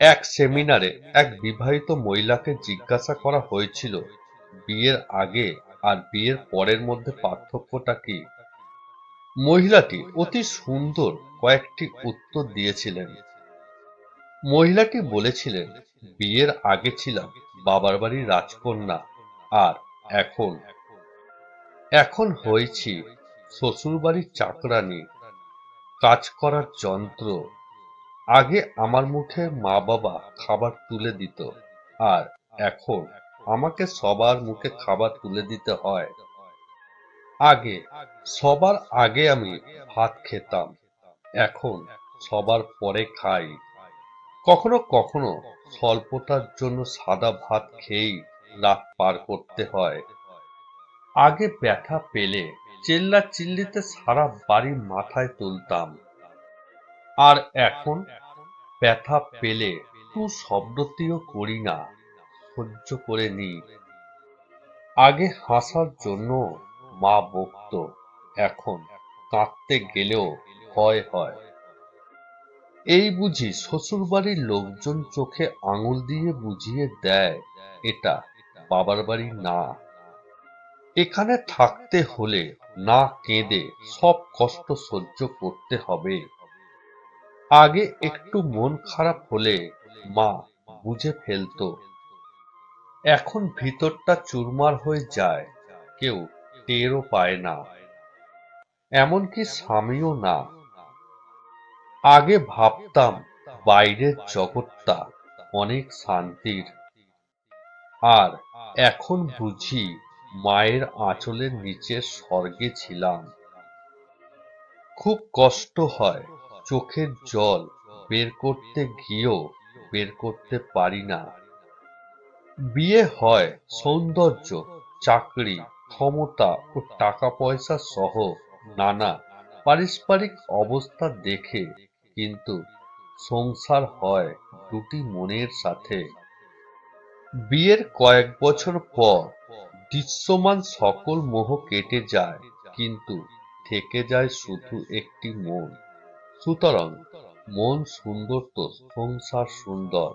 এক সেমিনারে এক বিবাহিত মহিলাকে জিজ্ঞাসা করা হয়েছিল, বিয়ের আগে আর বিয়ের পরের মধ্যে পার্থক্যটা কি? মহিলাটি অতি সুন্দর কয়েকটি উত্তর দিয়েছিলেন। মহিলাটি বলেছিলেন, বিয়ের আগে ছিলাম, বাবার বাড়ির রাজকন্যা, আর এখন। এখন হয়েছি শ্বশুর বাড়ির চাকরানি, কাজ করার যন্ত্র আগে আমার মুখে মা বাবা খাবার তুলে দিত, আর এখন আমাকে সবার মুখে খাবার তুলে দিতে হয়। আগে, সবার আগে আমি ভাত খেতাম, এখন সবার পরে খাই। কখনো কখনো স্বল্পতার জন্য সাদা ভাত খেয়েই রাত পার করতে হয়। আগে ব্যথা পেলে চেল্লা চিল্লিতে সারা বাড়ি মাথায় তুলতাম। আর এখন ব্যথা পেলে তু শব্দটিও করি না, সহ্য করে নি। আগে হাসার জন্য মা বকত, এখন কাঁদতে গেলেও ভয় হয়। এই বুঝি শ্বশুর বাড়ির লোকজন চোখে আঙুল দিয়ে বুঝিয়ে দেয়, এটা বাবার বাড়ি না। এখানে থাকতে হলে না কেঁদে সব কষ্ট সহ্য করতে হবে। আগে একটু মন খারাপ হলে মা বুঝে ফেলতো। এখন ভিতরটা চুরমার হয়ে যায়, কেউ টেরও পায় না। এমনকি স্বামীও না। আগে ভাবতাম বাইরের জগৎটা অনেক শান্তির। আর এখন বুঝি মায়ের আঁচলের নিচে স্বর্গে ছিলাম। খুব কষ্ট হয় চোখের জল বের করতে গিয়েও বের করতে পারি না। বিয়ে হয় সৌন্দর্য, চাকরি, ক্ষমতা ও টাকা পয়সা সহ নানা পারস্পরিক অবস্থা দেখে কিন্তু সংসার হয় দুটি মনের সাথে। বিয়ের কয়েক বছর পর দৃশ্যমান সকল মোহ কেটে যায়, কিন্তু থেকে যায় শুধু একটি মন। সুতরাং মন সুন্দর তো সংসার সুন্দর।